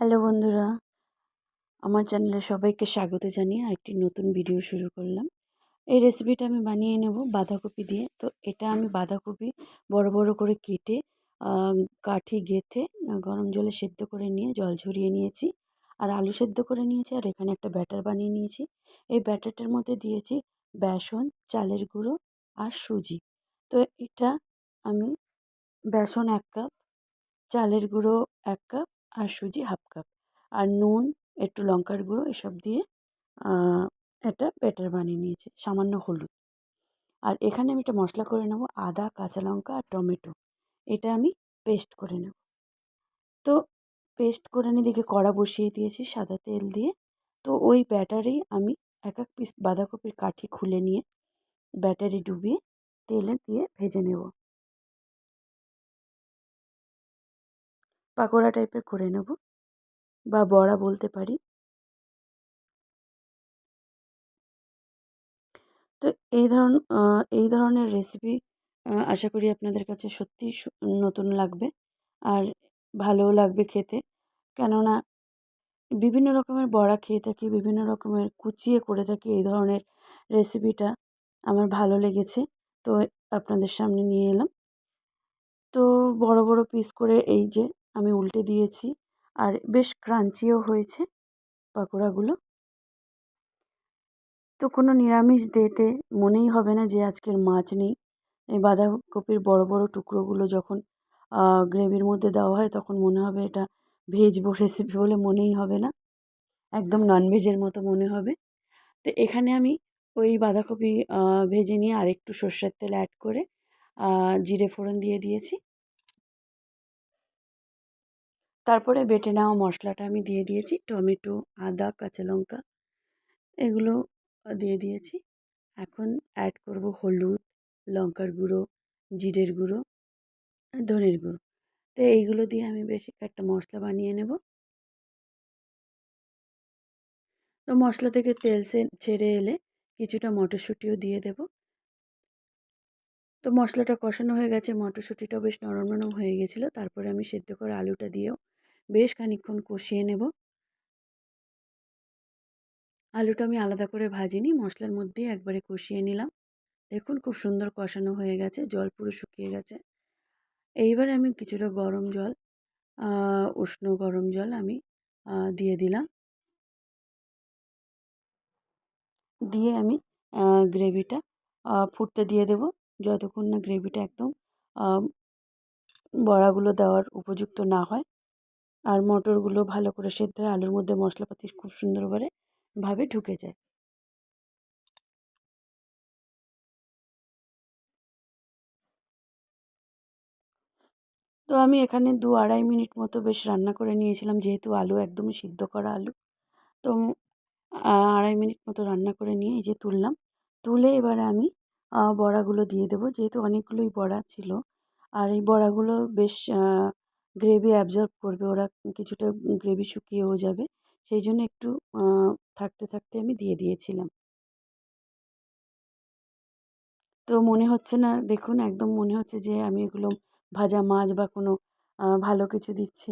Hello বন্ধুরা, আমার চ্যানেলে সবাইকে স্বাগত জানিয়ে আরেকটি নতুন ভিডিও শুরু করলাম। এই রেসিপিটা আমি বানিয়ে নেব বাঁধাকপি দিয়ে। তো এটা আমি বাঁধাকপি বড় বড় করে কেটে কাঠি গেঁথে গরম জলে সেদ্ধ করে নিয়ে জল ঝরিয়ে নিয়েছি। আর আলু সেদ্ধ করে নিয়েছি আর এখানে একটা ব্যাটার বানিয়ে নিয়েছি। এই ব্যাটারটার মধ্যে দিয়েছি বেসন, চালের গুঁড়ো আর সুজি। তো এটা আমি বেসন এক কাপ, চালের গুঁড়ো এক কাপ আর সুজি হাফ কাপ। আর নুন, একটু লঙ্কার গুঁড়ো এসব দিয়ে একটা ব্যাটার বানিয়ে নিয়েছি, সামান্য হলুদ। আর এখানে আমি একটা মশলা করে নেব, আদা, কাঁচা লঙ্কা আর টমেটো। এটা আমি পেস্ট করে নেব। তো পেস্ট করে নিয়ে দেখে কড়া বসিয়ে দিয়েছি সাদা তেল দিয়ে। তো ওই ব্যাটারেই আমি এক এক পিস বাঁধাকপির কাঠি খুলে নিয়ে ব্যাটারি ডুবিয়ে তেলে দিয়ে ভেজে নেব। পাকোড়া টাইপের করে নেব বা বড়া বলতে পারি। তো এই ধরন এই ধরনের রেসিপি আশা করি আপনাদের কাছে সত্যিই নতুন লাগবে আর ভালোও লাগবে খেতে। কেননা বিভিন্ন রকমের বড়া খেয়ে থাকি, বিভিন্ন রকমের কুচিয়ে করে থাকি এই ধরনের রেসিপিটা আমার ভালো লেগেছে। তো আপনাদের সামনে নিয়ে এলাম। তো বড় বড় পিস করে এই যে আমি উল্টে দিয়েছি। আর বেশ ক্রাঞ্চিও হয়েছে পাকোড়াগুলো। তো কোনো নিরামিষ ডেতে মনেই হবে না যে আজকের মাছ নেই। এই বাঁধাকপির বড় বড় টুকরোগুলো যখন গ্রেভির মধ্যে দেওয়া হয় তখন মনে হবে এটা ভেজ রেসিপি বলে মনেই হবে না। একদম ননভেজের মতো মনে হবে। তো এখানে আমি ওই বাঁধাকপি ভেজে নিয়ে আরেকটু সর্ষের তেল অ্যাড করে জিরে ফোড়ন দিয়ে দিয়েছি। তারপরে বেটে নেওয়া মশলাটা আমি দিয়ে দিয়েছি। টমেটো, আদা, কাঁচা লঙ্কা এগুলো দিয়ে দিয়েছি। এখন অ্যাড করব হলুদ, লঙ্কার গুঁড়ো, জিরের গুঁড়ো, ধনের গুঁড়ো। তো এইগুলো দিয়ে আমি বেশি একটা মশলা বানিয়ে নেব। তো মশলা থেকে তেল ছেড়ে এলে কিছুটা মটরশুঁটিও দিয়ে দেব। তো মশলাটা কষানো হয়ে গেছে, মটরশুঁটিটাও বেশ নরম নরম হয়ে গেছিল। তারপরে আমি সেদ্ধ করা আলুটা দিয়েও বেশ খানিক্ষণ কষিয়ে নেব। আলুটা আমি আলাদা করে ভাজিনি, মশলার মধ্যেই একবারে কষিয়ে নিলাম। দেখুন খুব সুন্দর কষানো হয়ে গেছে, জল পুরো শুকিয়ে গেছে। এইবার আমি কিছুটা গরম জল উষ্ণ গরম জল আমি দিয়ে দিলাম। দিয়ে আমি গ্রেভিটা ফুটতে দিয়ে দেব। যতক্ষণ না গ্রেভিটা একদম বড়াগুলো দেওয়ার উপযুক্ত না হয় আর মটরগুলো ভালো করে সেদ্ধ হয় আলুর মধ্যে মশলাপাতি খুব সুন্দরভাবে ভাবে ঢুকে যায়। তো আমি এখানে দু আড়াই মিনিট মতো বেশ রান্না করে নিয়েছিলাম, যেহেতু আলু একদমই সিদ্ধ করা আলু। তো আড়াই মিনিট মতো রান্না করে নিয়ে এই যে তুললাম। তুলে এবারে আমি বড়াগুলো দিয়ে দেবো, যেহেতু অনেকগুলোই বড়া ছিল। আর এই বড়াগুলো বেশ গ্রেভি অ্যাবজর্ব করবে। ওরা কিছুটা গ্রেভি শুকিয়েও যাবে। সেই জন্য একটু থাকতে থাকতে আমি দিয়ে দিয়েছিলাম। তো মনে হচ্ছে না, দেখুন, একদম মনে হচ্ছে যে আমি এগুলো ভাজা মাছ বা কোনো ভালো কিছু দিচ্ছি।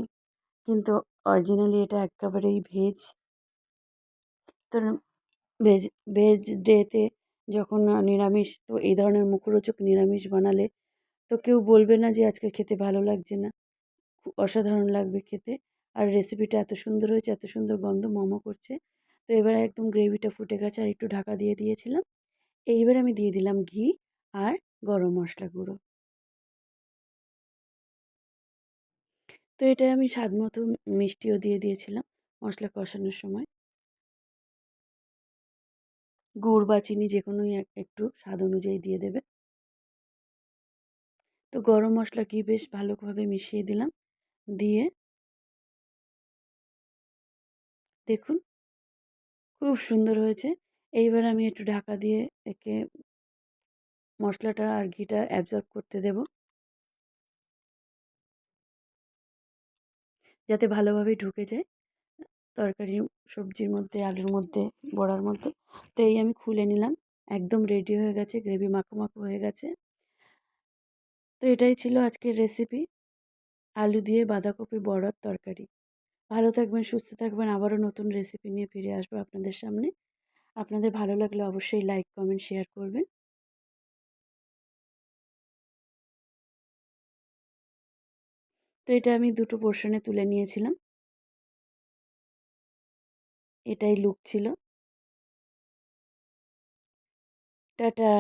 কিন্তু অরিজিনালি এটা একেবারেই ভেজ তো ভেজ ভেজ ডেতে যখন নিরামিষ, তো এই ধরনের মুখরোচক নিরামিষ বানালে তো কেউ বলবে না যে আজকে খেতে ভালো লাগছে না। অসাধারণ লাগবে খেতে। আর রেসিপিটা এত সুন্দর হয়েছে, এত সুন্দর গন্ধ মোমো করছে। তো এবার একদম গ্রেভিটা ফুটে গেছে আর একটু ঢাকা দিয়ে দিয়েছিলাম। এইবার আমি দিয়ে দিলাম ঘি আর গরম মশলা গুঁড়ো। তো এটা আমি স্বাদ মতো মিষ্টিও দিয়ে দিয়েছিলাম মশলা কষানোর সময়। গুড় বা চিনি যে কোনোই একটু স্বাদ অনুযায়ী দিয়ে দেবে। তো গরম মশলা ঘি বেশ ভালোভাবে মিশিয়ে দিলাম। দিয়ে দেখুন, খুব সুন্দর হয়েছে। এইবার আমি একটু ঢাকা দিয়ে একে মশলাটা আর ঘিটা অ্যাবজর্ব করতে দেব। যাতে ভালোভাবে ঢুকে যায় তরকারি সবজির মধ্যে, আলুর মধ্যে, বড়ার মধ্যে। তো এই আমি খুলে নিলাম, একদম রেডি হয়ে গেছে গ্রেভি মাখো মাখো হয়ে গেছে। তো এটাই ছিল আজকের রেসিপি আলু দিয়ে বাঁধাকপি বড়ার তরকারি। ভালো থাকবেন, সুস্থ থাকবেন। আবারও নতুন রেসিপি নিয়ে ফিরে আসব আপনাদের সামনে। আপনাদের ভালো লাগলে অবশ্যই লাইক কমেন্ট শেয়ার করবেন। তো এটা আমি দুটো পোর্শনে তুলে নিয়েছিলাম। এটাই লুক ছিল। টাটা!